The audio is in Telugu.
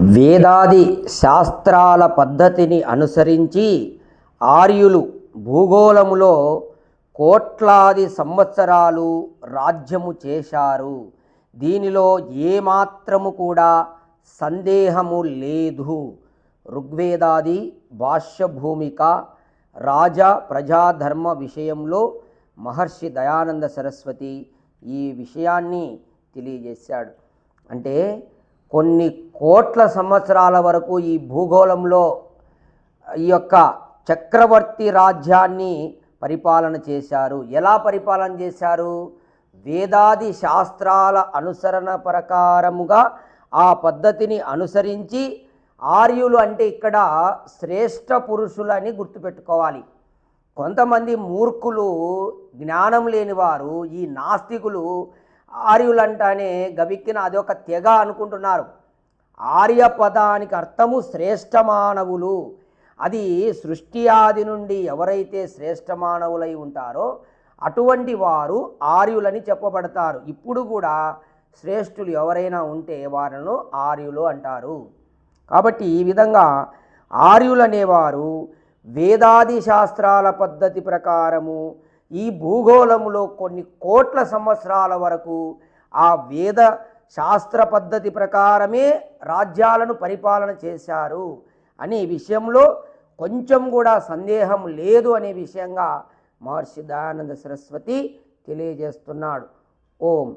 వేదాది శాస్త్రాల పద్ధతిని అనుసరించి ఆర్యులు భూగోళములో కోట్లాది సంవత్సరాలు రాజ్యము చేశారు. దీనిలో ఏమాత్రము కూడా సందేహము లేదు. ఋగ్వేదాది భాష్య భూమిక రాజా ప్రజాధర్మ విషయంలో మహర్షి దయానంద సరస్వతి ఈ విషయాన్ని తెలియజేశాడు. అంటే కొన్ని కోట్ల సంవత్సరాల వరకు ఈ భూగోళంలో ఈ యొక్క చక్రవర్తి రాజ్యాన్ని పరిపాలన చేశారు. ఎలా పరిపాలన చేశారు? వేదాది శాస్త్రాల అనుసరణ ప్రకారముగా ఆ పద్ధతిని అనుసరించి ఆర్యులు అంటే ఇక్కడ శ్రేష్ఠ పురుషులని గుర్తుపెట్టుకోవాలి. కొంతమంది మూర్ఖులు జ్ఞానం లేనివారు ఈ నాస్తికులు ఆర్యులంటానే అది అదొక తెగ అనుకుంటున్నారు. ఆర్య పదానికి అర్థము శ్రేష్టమానవులు అది సృష్టి ఆది నుండి ఎవరైతే శ్రేష్ఠ మానవులై ఉంటారో అటువంటి వారు ఆర్యులని చెప్పబడతారు. ఇప్పుడు కూడా శ్రేష్ఠులు ఎవరైనా ఉంటే వారిను ఆర్యులు అంటారు. కాబట్టి ఈ విధంగా ఆర్యులనేవారు వేదాది శాస్త్రాల పద్ధతి ప్రకారము ఈ భూగోళములో కొన్ని కోట్ల సంవత్సరాల వరకు ఆ వేద శాస్త్ర పద్ధతి ప్రకారమే రాజ్యాలను పరిపాలన చేశారు అనే విషయంలో కొంచెం కూడా సందేహం లేదు అనే విషయంగా మహర్షి దయానంద సరస్వతి తెలియజేస్తున్నాడు. ఓం.